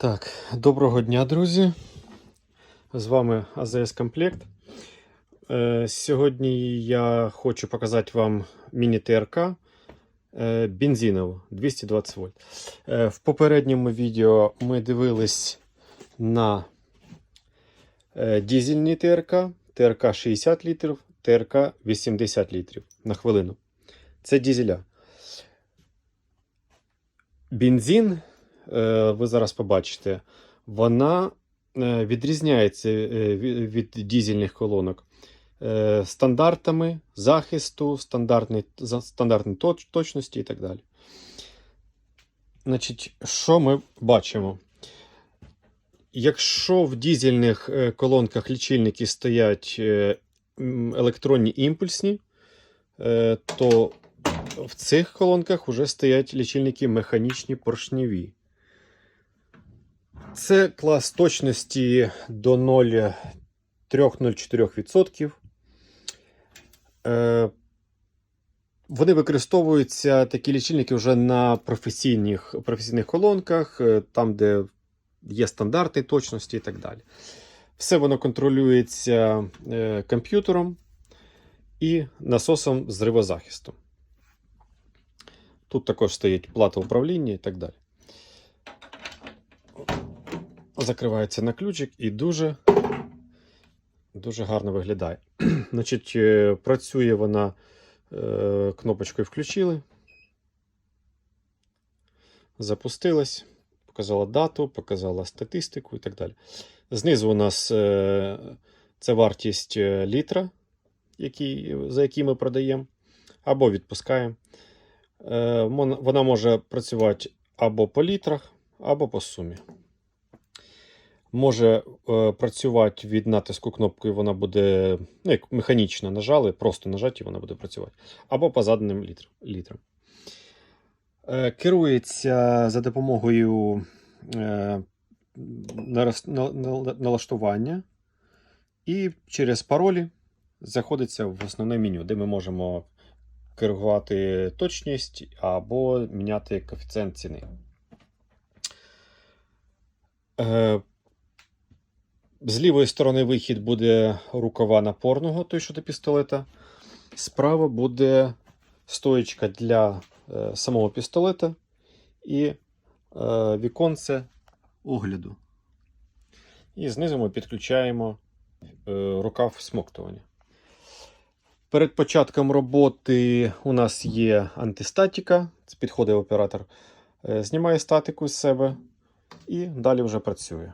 Так, доброго дня, друзі. З вами АЗС Комплект. Е, Сьогодні я хочу показати вам міні-ТРК е, бензинову 220 вольт. Е, В попередньому відео ми дивились на дизельні ТРК, ТРК 60 літрів, ТРК 80 літрів на хвилину. Це дизеля. Бензин ви зараз побачите, вона е, відрізняється е, від дізельних колонок е, стандартами захисту, стандартної точ- точності і так далі. Значить, що ми бачимо? Якщо в дізельних е, колонках лічильники стоять е, електронні імпульсні, е, то в цих колонках вже стоять лічильники механічні поршневі. Це клас точності до 0,3-0,4%. Е, Вони використовуються такі лічильники вже на професійних, професійних колонках, е, там, де є стандарти точності і так далі. Все воно контролюється е, комп'ютером і насосом зривозахисту. Тут також стоїть плата управління і так далі. Закривається на ключик і дуже, дуже гарно виглядає. Значить, е, працює вона е, кнопочкою включили. Запустилась, показала дату, показала статистику і так далі. Знизу у нас е, це вартість літра, який, за який ми продаємо, або відпускаємо. Вона може працювати або по літрах, або по сумі. Може е, працювати від натиску кнопкою, вона буде, ну, як механічно нажали, просто нажаті, вона буде працювати. Або по заданим літр, літрам. Е, керується за допомогою е, налаштування. І через паролі заходиться в основне меню, де ми можемо коригувати точність або міняти коефіцієнт ціни. З лівої сторони вихід буде рукава напорного, той, що до пістолета. Справа буде стоєчка для е, самого пістолета і е, віконце огляду. І знизу ми підключаємо е, рукав смоктування. Перед початком роботи у нас є антистатіка. Це підходить оператор, е, знімає статику з себе і далі вже працює.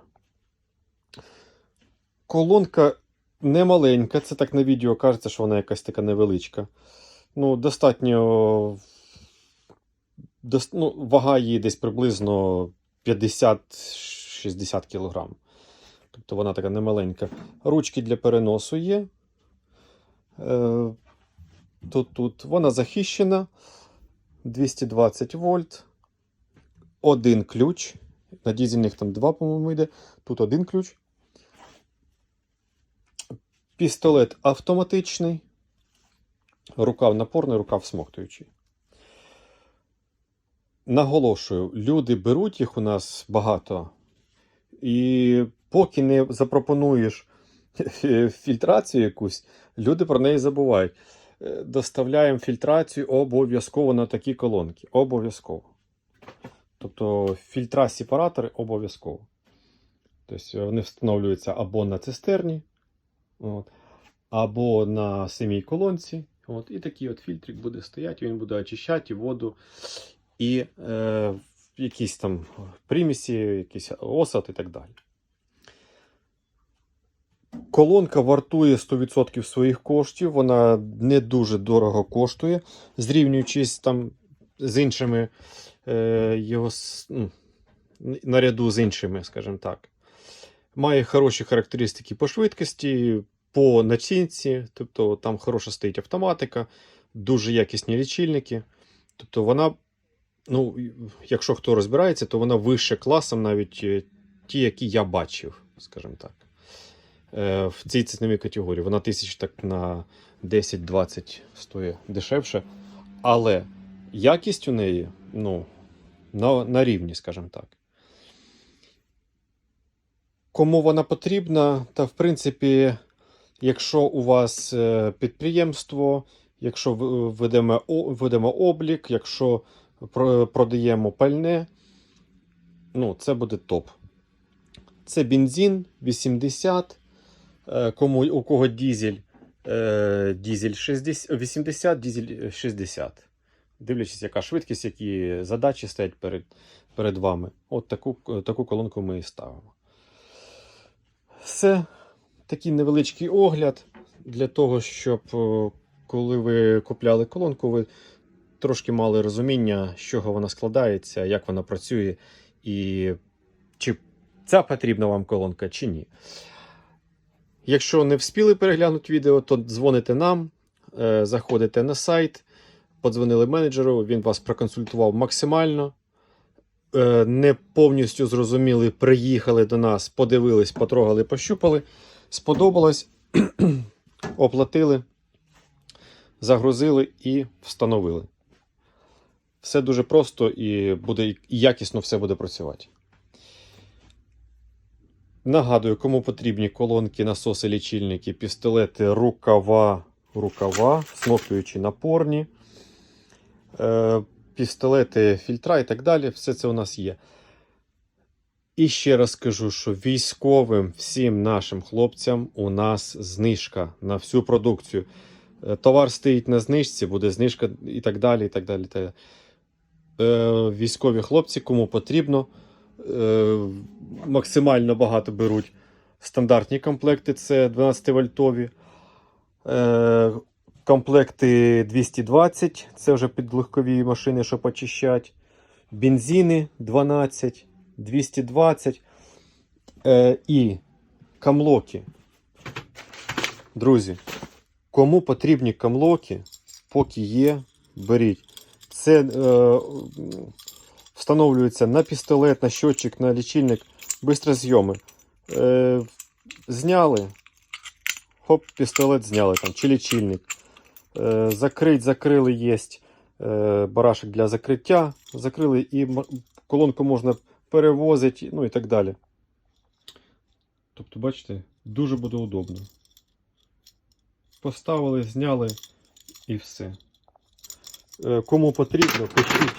Колонка не маленька, це так на відео кажеться, що вона якась така невеличка. Ну, достатньо. дос- ну, вага її десь приблизно 50-60 кг. Тобто вона така немаленька. Ручки для переносу є. Е, Тут, тут вона захищена 220 вольт. Один ключ. На дізельних там два, по-моєму, йде. Тут один ключ. Пістолет автоматичний. Рукав напорний, рукав смоктуючий. Наголошую, люди беруть їх у нас багато. І поки не запропонуєш фільтрацію якусь, люди про неї забувають. Е, Доставляємо фільтрацію обов'язково на такі колонки. Обов'язково. Тобто фільтра сепаратори обов'язково. Тобто вони встановлюються або на цистерні, от, або на самій колонці. От, і такий от фільтрик буде стояти, він буде очищати воду і е, якісь там примісі, якісь осад і так далі. Колонка вартує 100% своїх коштів, вона не дуже дорого коштує, зрівнюючись там з іншими е, його ну, наряду з іншими, скажімо так. Має хороші характеристики по швидкості, по націнці, тобто там хороша стоїть автоматика, дуже якісні лічильники. Тобто вона, ну, якщо хто розбирається, то вона вище класом навіть е, ті, які я бачив, скажімо так. Е, В цій ціновій категорії. Вона тисяч так на 10-20 стоїть дешевше. Але якість у неї, ну, на, на рівні, скажімо так. Кому вона потрібна, та в принципі, якщо у вас е, підприємство, якщо ведемо, ведемо облік, якщо продаємо пальне, ну, це буде топ. Це бензин 80. е, Кому, у кого дізель, е, дізель 60, 80, дізель 60. Дивлячись, яка швидкість, які задачі стоять перед, перед вами. От таку, таку колонку ми і ставимо. Все. Такий невеличкий огляд для того, щоб е, коли ви купляли колонку, ви трошки мали розуміння, з чого вона складається, як вона працює, і чи ця потрібна вам колонка, чи ні. Якщо не вспіли переглянути відео, то дзвоните нам, е, заходите на сайт, подзвонили менеджеру, він вас проконсультував максимально. Е, Не повністю зрозуміли, приїхали до нас, подивились, потрогали, пощупали. Сподобалось, оплатили, загрузили і встановили. Все дуже просто і буде якісно все буде працювати. Нагадую, кому потрібні колонки, насоси, лічильники, пістолети, рукава, рукава, смоктуючі напорні, е, пістолети, фільтра і так далі. Все це у нас є. І ще раз скажу, що військовим всім нашим хлопцям у нас знижка на всю продукцію. Е, Товар стоїть на знижці, буде знижка і так далі. і так далі. Е, Військові хлопці, кому потрібно, е, максимально багато беруть стандартні комплекти, це 12 вольтові. Комплекти 220, це вже під легкові машини, щоб очищати. Бензини 12, 220 е, і камлоки. Друзі, кому потрібні камлоки, поки є, беріть. Це е, встановлюється на пістолет, на щотчик, на лічильник, бистрозйоми. Е, зняли. Хоп, пістолет зняли там, чи лічильник. Е, закрить, закрили, є е, барашек для закриття. Закрили і колонку можна перевозити, ну і так далі. Тобто, бачите, дуже буде удобно. Поставили, зняли і все. Е, Кому потрібно, пишіть,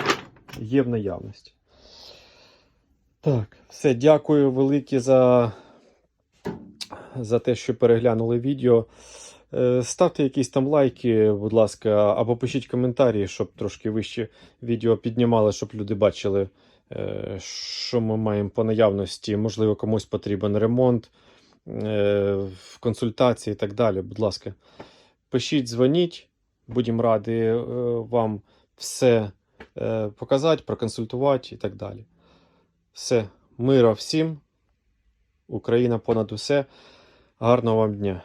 є в наявності. Так, все, дякую велике за, за те, що переглянули відео. Е, Ставте якісь там лайки, будь ласка, або пишіть коментарі, щоб трошки вище відео піднімали, щоб люди бачили, е, що ми маємо по наявності. Можливо, комусь потрібен ремонт, е, консультації і так далі. Будь ласка, пишіть, дзвоніть. Будемо раді вам все показати, проконсультувати і так далі. Все, мира всім. Україна понад усе. Гарного вам дня!